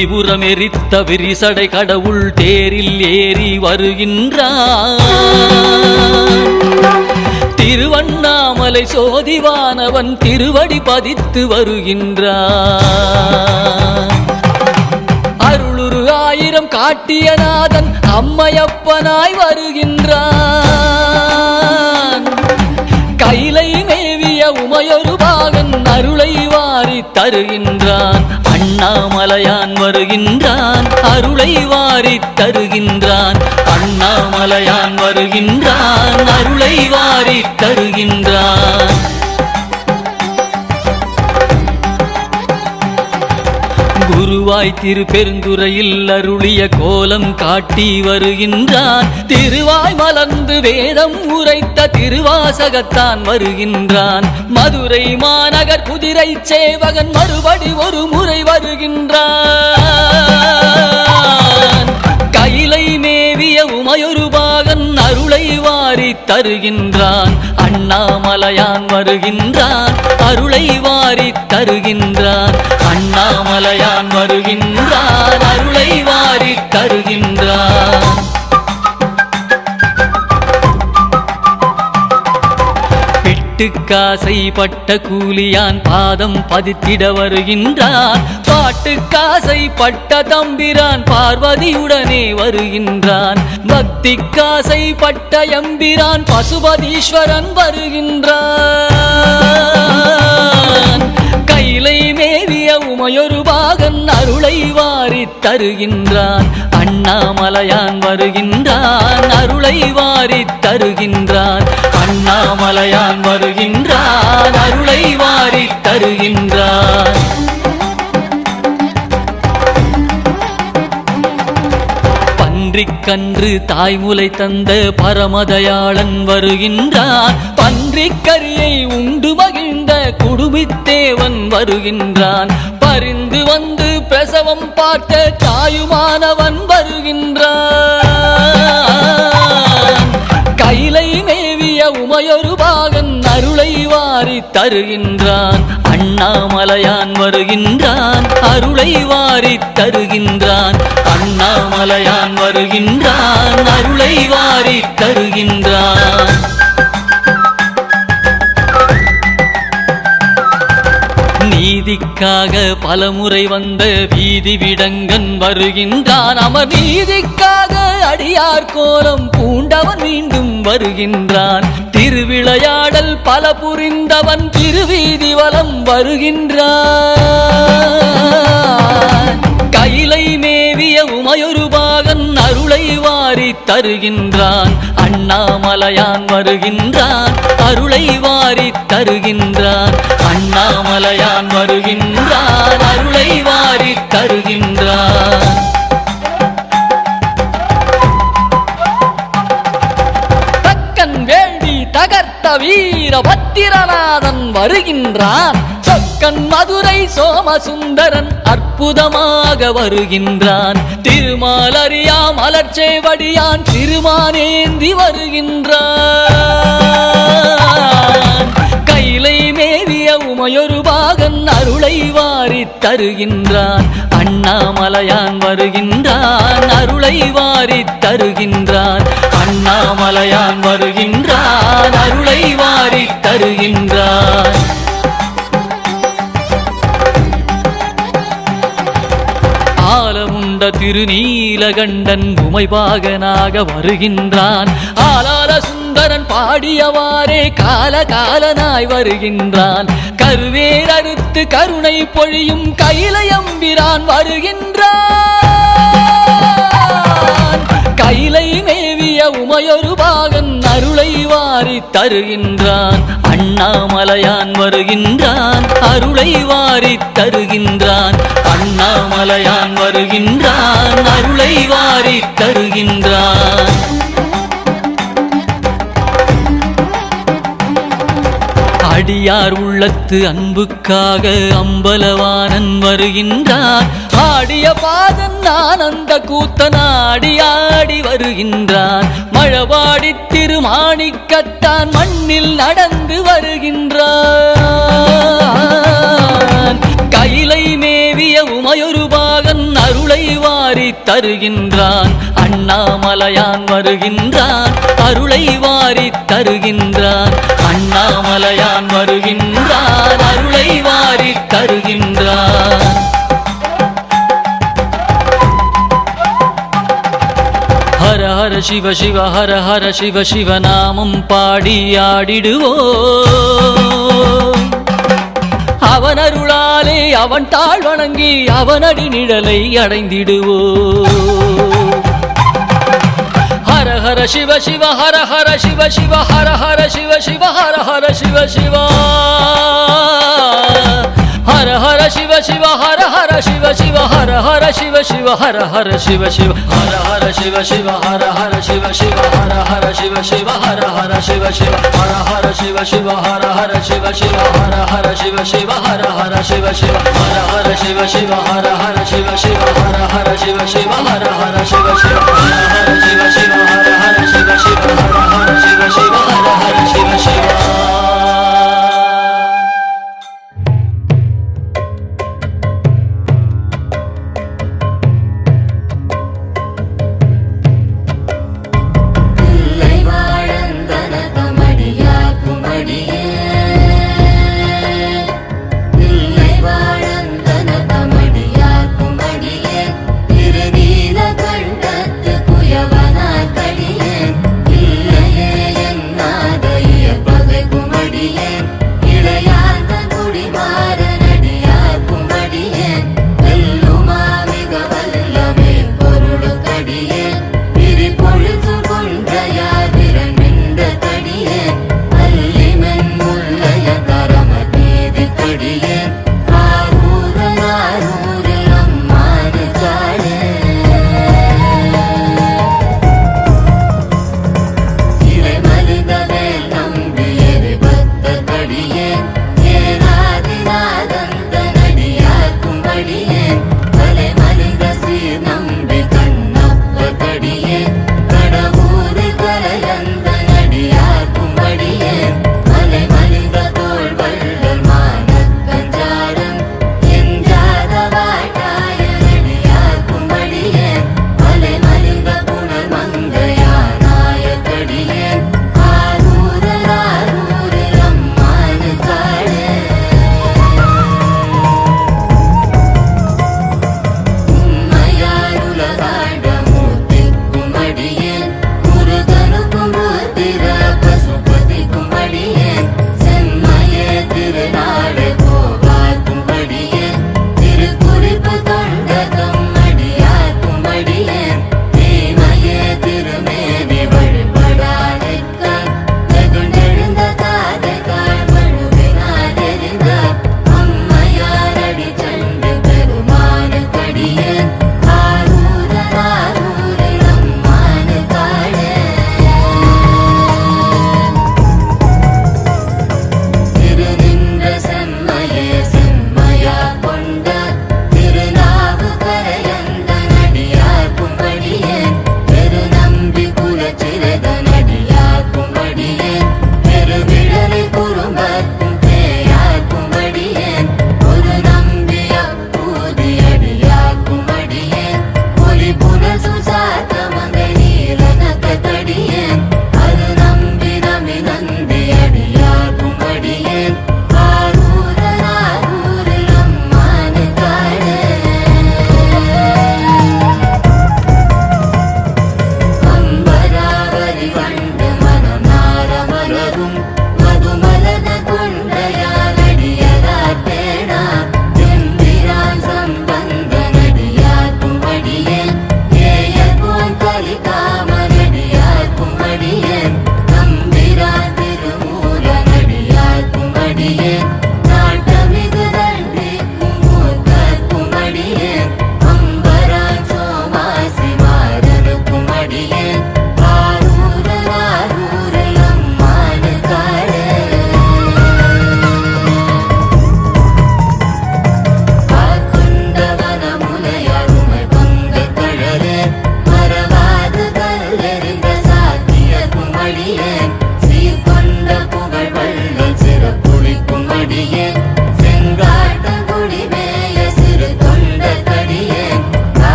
திரிபுரம் எரித்த விரிசடை கடவுள் தேரில் ஏறி வருகின்றான் திருவண்ணாமலை சோதிவானவன் திருவடி பதித்து வருகின்றான் அருளுரு ஆயிரம் காட்டியநாதன் அம்மையப்பனாய் வருகின்றான் வாரி தருகின்றான் அண்ணாமலையான் வருகின்றான் அருளை வாரி தருகின்றான் அண்ணாமலையான் வருகின்றான் அருளை வாரி தருகின்றான். குருவாய் திருப்பெருந்துறையில் அருளிய கோலம் காட்டி வருகின்றான். திருவாய் மலர்ந்து வேதம் உரைத்த திருவாசகத்தான் வருகின்றான். மதுரை மாநகர் குதிரை சேவகன் மறுபடி ஒரு முறை வருகின்றான். கையிலை மேவிய உமையொரு பாகன் அருளை வாரி தருகின்றான். அண்ணாமலையான் வருகின்றான். அருளை வாரி தருகின்றான். அண்ணாமலையான் வருகின்றான். அருளை வாரி தருகின்றான். பெட்டுக்காசை பட்ட கூலியான் பாதம் பதித்திட வருகின்றான் பாட்டுக்காசை பட்ட தம்பிரான் பார்வதியுடனே வருகின்றான். பக்திக்காசை பட்ட எம்பிரான் பசுபதீஸ்வரன் வருகின்றான். கைலை மேவிய உமையொரு அருளை வாரி தருகின்றான் அண்ணாமலையான் வருகின்றான். அருளை வாரி தருகின்றான் அண்ணாமலையான் வருகின்றான். அருளை வாரி தருகின்றான். பன்றிக்கன்று தாய்முலை தந்த பரமதயாளன் வருகின்றான். பன்றிக்கரியை உண்டு மகிழ்ந்த குடுமித்தேவன் வருகின்றான். பரிந்து வந்து பிரசவம் பார்த்த தாயுமானவன் வருகின்றான். கைலை மேவிய உமையொரு பாகன் அருளை வாரி தருகின்றான். அண்ணாமலையான் வருகின்றான் அருளை வாரி தருகின்றான். அண்ணாமலையான் வருகின்றான் அருளை வாரி தருகின்றான். நீதிக்காக பலமுறை வந்த வீதி விடங்கன் வருகின்றான். அமர் நீதிக்காக அடியார் கோலம் பூண்டவன் மீண்டும் வருகின்றான். திருவிளையாடல் பல புரிந்தவன் திருவீதி வலம் வருகின்றான். கையிலை அருளை வாரி தருகின்றான் அண்ணாமலையான் வருகின்றான் அருளை வாரி தருகின்றான் அண்ணாமலையான் வருகின்றான் அருளை வாரி தருகின்றான். தக்கன் வேண்டி தகர்த்த வீர பத்திரநாதன் வருகின்றான் சொக்கன் மதுரை சோமசுந்தரன் அற்புதமாக வருகின்றான். திருமாலறியா மலர்ச்சேவடியான் திருமானேந்தி வருகின்றான். கைலை மேவிய உமையொரு பாகன் அருளை வாரி தருகின்றான். அண்ணாமலையான் வருகின்றான் அருளை வாரி தருகின்றான். அண்ணாமலையான் வருகின்றான் அருளை வாரி தருகின்றான். ஆலமுண்ட திருநீலகண்டன் உமைபாகனாக வருகின்றான். ஆலால சுந்தரன் பாடியவாறே கால காலனாய் வருகின்றான். கருவேர் அறுத்து கருணை பொழியும் கைலயம்பிரான் வருகின்றான். வாரி தருகின்றான் அண்ணாமலையான் வருகின்றான் அருளை வாரி தருகின்றான் அண்ணாமலையான் வருகின்றான் அருளை வாரி தருகின்றான். அடியார் உள்ளத்து அன்புக்காக அம்பலவானன் வருகின்றான் ஆடிய பாதன் நான் அந்த கூத்தனாடி ஆடி வருகின்றான். மழவாடி திருமாணிக்கத்தான் மண்ணில் நடந்து வருகின்றான். கையிலை மேவிய உமையொரு பாகன் அருளை வாரி தருகின்றான். அண்ணாமலையான் வருகின்றான் அருளை வாரி தருகின்றான். அண்ணாமலையான் வருகின்றான் அருளை வாரி தருகின்றான். சிவ சிவ ஹர ஹர சிவ சிவ நாமம் பாடி ஆடிடுவோ. அவன் அருளாலே அவன் தாழ் வணங்கி அவனடி நிழலை அடைந்திடுவோ. ஹர ஹர சிவ சிவ ஹர ஹர சிவ சிவ ஹர ஹர சிவ சிவ ஹர ஹர சிவ சிவா. ஹர சிவ சிவ ஹர ஹர சிவ சிவ ஹர ஹர சிவ சிவ ஹர ஹர சிவ சிவ ஹர ஹர சிவ சிவ ஹர ஹர சிவ சிவ ஹர ஹர சிவ சிவ ஹர ஹர சிவ சிவ ஹர ஹர சிவ சிவ ஹர ஹர சிவ சிவ ஹர ஹர சிவ சிவ ஹர ஹர சிவ சிவ ஹர ஹர சிவ சிவ ஹர ஹர சிவ சிவ ஹர ஹர சிவ சிவ